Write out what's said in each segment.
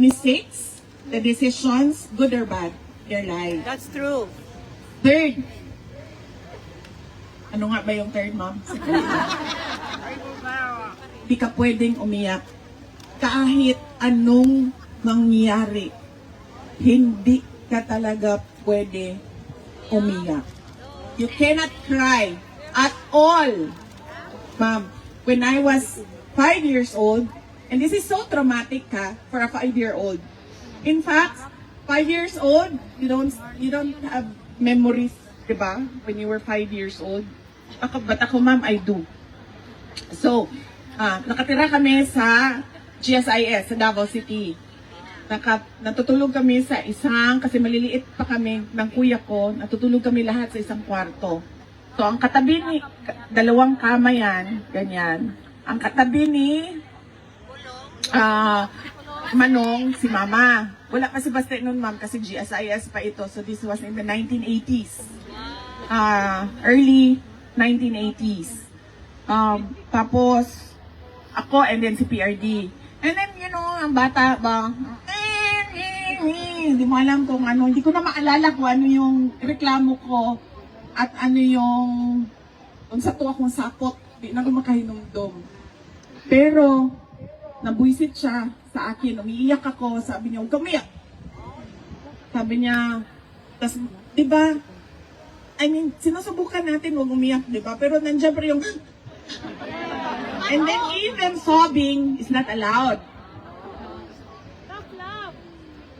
mistakes, the decisions, good or bad, your life. That's true. Third, ano nga ba yung third, ma'am? Di ka pwedeng umiyak. Kahit anong mangyari, hindi ka talaga pwede umiyak. You cannot cry at all. Ma'am, when I was five years old, and this is so traumatic ha, for a five-year-old. In fact, five years old, you don't you don't have memories, di ba? When you were five years old. Ako, but ako ma'am, I do. So, ah, nakatira kami sa GSIS, sa Davao City. Naka, natutulog kami sa isang, kasi maliliit pa kami ng kuya ko, natutulog kami lahat sa isang kwarto. So, ang katabi ni, dalawang kama yan, ganyan. Ang katabi ni, ah, Manong, si Mama. Wala pa si Basta noon, ma'am, kasi GSIS pa ito. So, this was in the 1980s. Ah, early 1980s. Um, tapos, ako and then si PRD. And then, you know, ang bata ba, hindi mo alam kung ano, hindi ko na maalala kung ano yung reklamo ko at ano yung, kung sa to akong sapot, di na ko makahinumdom. Pero, nabuisit siya sa akin, umiiyak ako, sabi niya, huwag umiyak. Sabi niya, tas, di ba, I mean, sinusubukan natin huwag umiyak, di ba? Pero nandiyan pa yung, and then even sobbing is not allowed.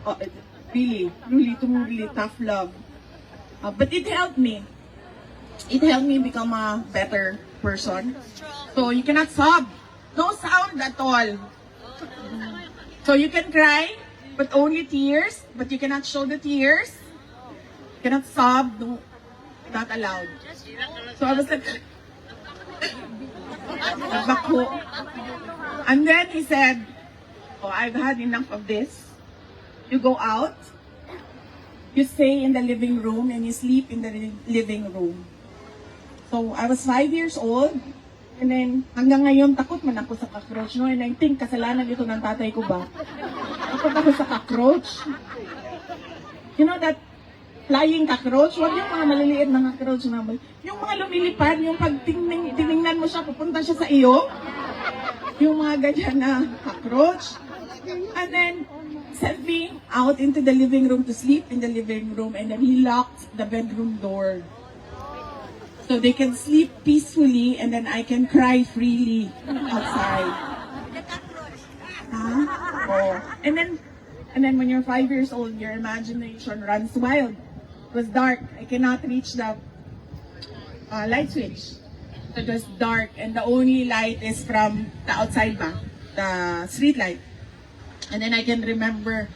Oh, it- really, really, me, really tough love. Uh, but it helped me. It helped me become a better person. So you cannot sob. No sound at all. So you can cry, but only tears. But you cannot show the tears. You cannot sob. No, not allowed. So I was like. And then he said, Oh, I've had enough of this. You go out, you stay in the living room, and you sleep in the living room. So, I was five years old, and then hanggang ngayon, takot man ako sa cockroach. No? And I think kasalanan ito ng tatay ko ba? Takot ako sa cockroach. You know that flying cockroach? Huwag yung mga maliliit na cockroach na Yung mga lumilipad, yung pag tingning, tiningnan mo siya, pupunta siya sa iyo. Yung mga ganyan na cockroach. And then, sent me out into the living room to sleep in the living room and then he locked the bedroom door. So they can sleep peacefully and then I can cry freely outside. Huh? Oh. And then, and then when you're five years old, your imagination runs wild. It was dark. I cannot reach the uh, light switch. So it was dark and the only light is from the outside ba? The street light. And then I can remember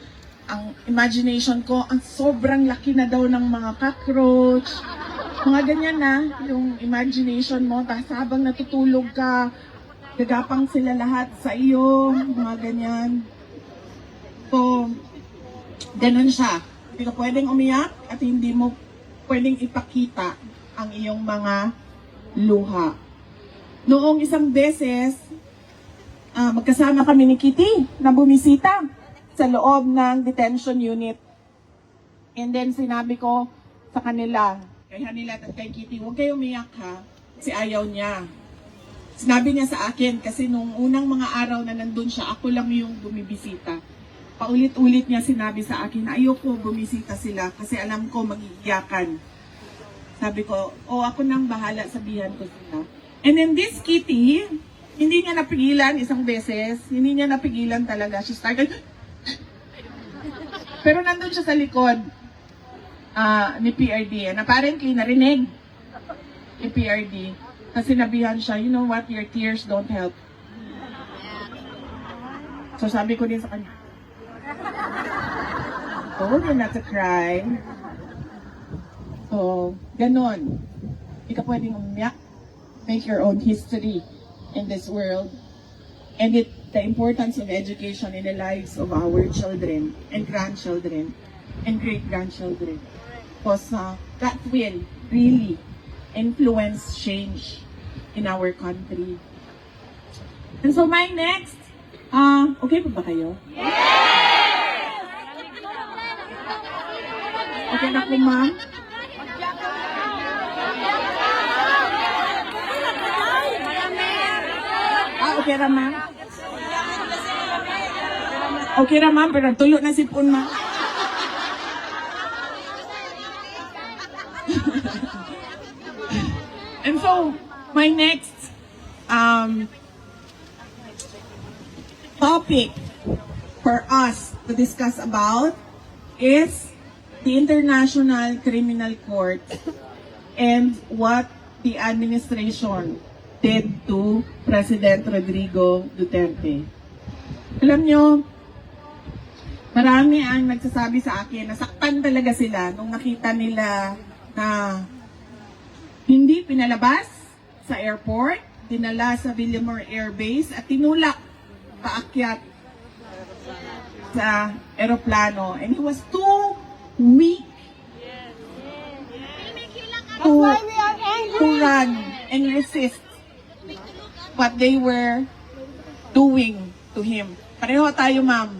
ang imagination ko, ang sobrang laki na daw ng mga cockroach. Mga ganyan na, yung imagination mo. Tapos habang natutulog ka, gagapang sila lahat sa iyo. Mga ganyan. So, ganun siya. Hindi ka pwedeng umiyak at hindi mo pwedeng ipakita ang iyong mga luha. Noong isang beses, ah, magkasama kami ni Kitty na bumisita sa loob ng detention unit. And then sinabi ko sa kanila, kay Hanila at kay Kitty, huwag kayo umiyak ha, kasi ayaw niya. Sinabi niya sa akin, kasi nung unang mga araw na nandun siya, ako lang yung bumibisita. Paulit-ulit niya sinabi sa akin, ayoko bumisita sila kasi alam ko magiiyakan. Sabi ko, oh ako nang bahala, sabihan ko sila. And then this kitty, hindi niya napigilan isang beses, hindi niya napigilan talaga. She started, pero nandun siya sa likod ah, ni PRD. And apparently, narinig ni PRD. Kasi sinabihan siya, you know what, your tears don't help. So sabi ko din sa kanya, told you not to cry. So, ganon. Hindi ka pwedeng umiyak. Make your own history in this world. And it, the importance of education in the lives of our children and grandchildren and great-grandchildren. Because uh, that will really influence change in our country. And so my next, uh, okay pa ba kayo? Yes! Okay na po ma'am? Ah, okay na? Okay na pero tuyo na si Pun ma'am. And so, my next um, topic for us to discuss about is the International Criminal Court and what the administration did to President Rodrigo Duterte. Alam nyo, marami ang nagsasabi sa akin, nasaktan talaga sila nung nakita nila na hindi pinalabas sa airport, dinala sa Villamor Air Base at tinulak paakyat sa eroplano. And he was too weak to, to run and resist what they were doing to him. Pareho tayo, ma'am.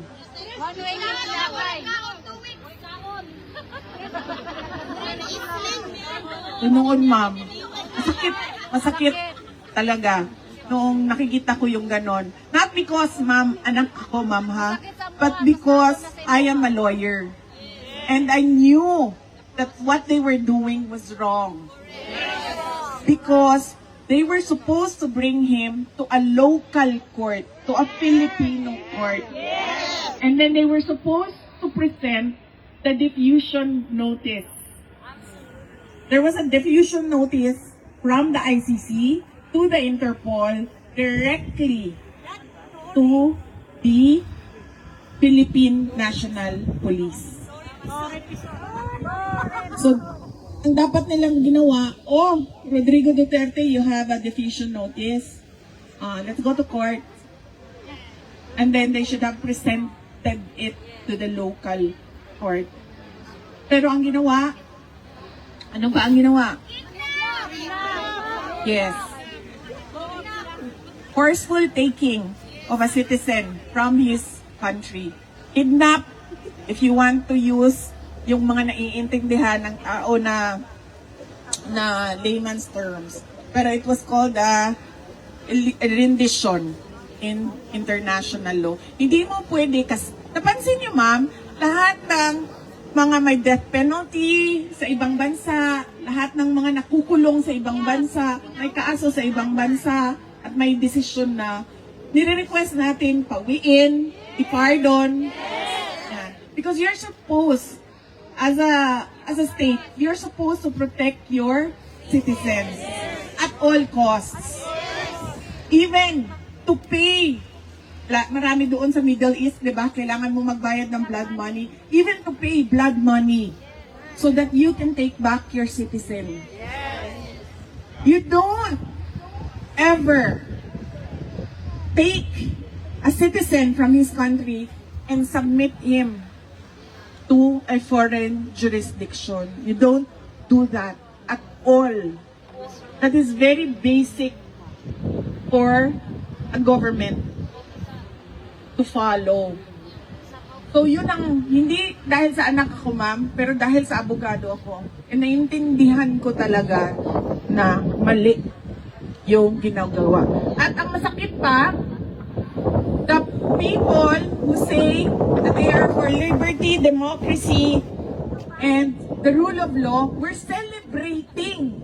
Noon, ma'am. Masakit, masakit talaga noong nakikita ko yung ganon. Not because, ma'am, anak ako, ma'am, ha? But because I am a lawyer. And I knew that what they were doing was wrong. Because they were supposed to bring him to a local court, to a Filipino court. And then they were supposed to present the diffusion notice. There was a diffusion notice from the ICC to the Interpol directly to the Philippine National Police. So, ang dapat nilang ginawa, oh, Rodrigo Duterte, you have a diffusion notice. Uh, let's go to court. And then they should have presented it to the local court. Pero ang ginawa, ano ba ang ginawa? Yes. Forceful taking of a citizen from his country. Kidnap, if you want to use yung mga naiintindihan ng tao na na layman's terms. Pero it was called a, rendition in international law. Hindi mo pwede kasi napansin niyo ma'am, lahat ng mga may death penalty sa ibang bansa, lahat ng mga nakukulong sa ibang bansa, may kaaso sa ibang bansa, at may desisyon na nire-request natin pawiin, i-pardon. Yan. Because you're supposed, as a as a state, you're supposed to protect your citizens at all costs. Even to pay marami doon sa Middle East, di ba? Kailangan mo magbayad ng blood money. Even to pay blood money. So that you can take back your citizen. You don't ever take a citizen from his country and submit him to a foreign jurisdiction. You don't do that at all. That is very basic for a government to follow. So yun ang, hindi dahil sa anak ako ma'am, pero dahil sa abogado ako. E naiintindihan ko talaga na mali yung ginagawa. At ang masakit pa, the people who say that they are for liberty, democracy, and the rule of law were celebrating.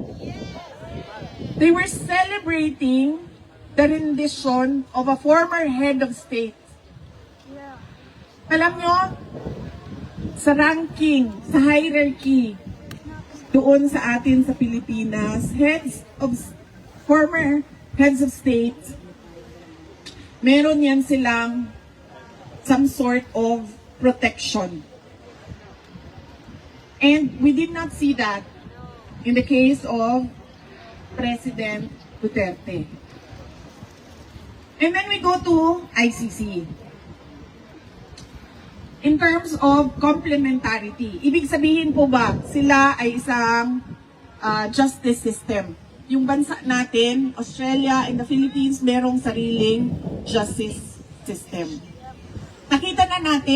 They were celebrating the rendition of a former head of state. Alam nyo, sa ranking, sa hierarchy, doon sa atin sa Pilipinas, heads of, former heads of state, meron yan silang some sort of protection. And we did not see that in the case of President Duterte. And then we go to ICC. In terms of complementarity, ibig sabihin po ba sila ay isang ah, justice system? Yung bansa natin, Australia and the Philippines, merong sariling justice system. Nakita na natin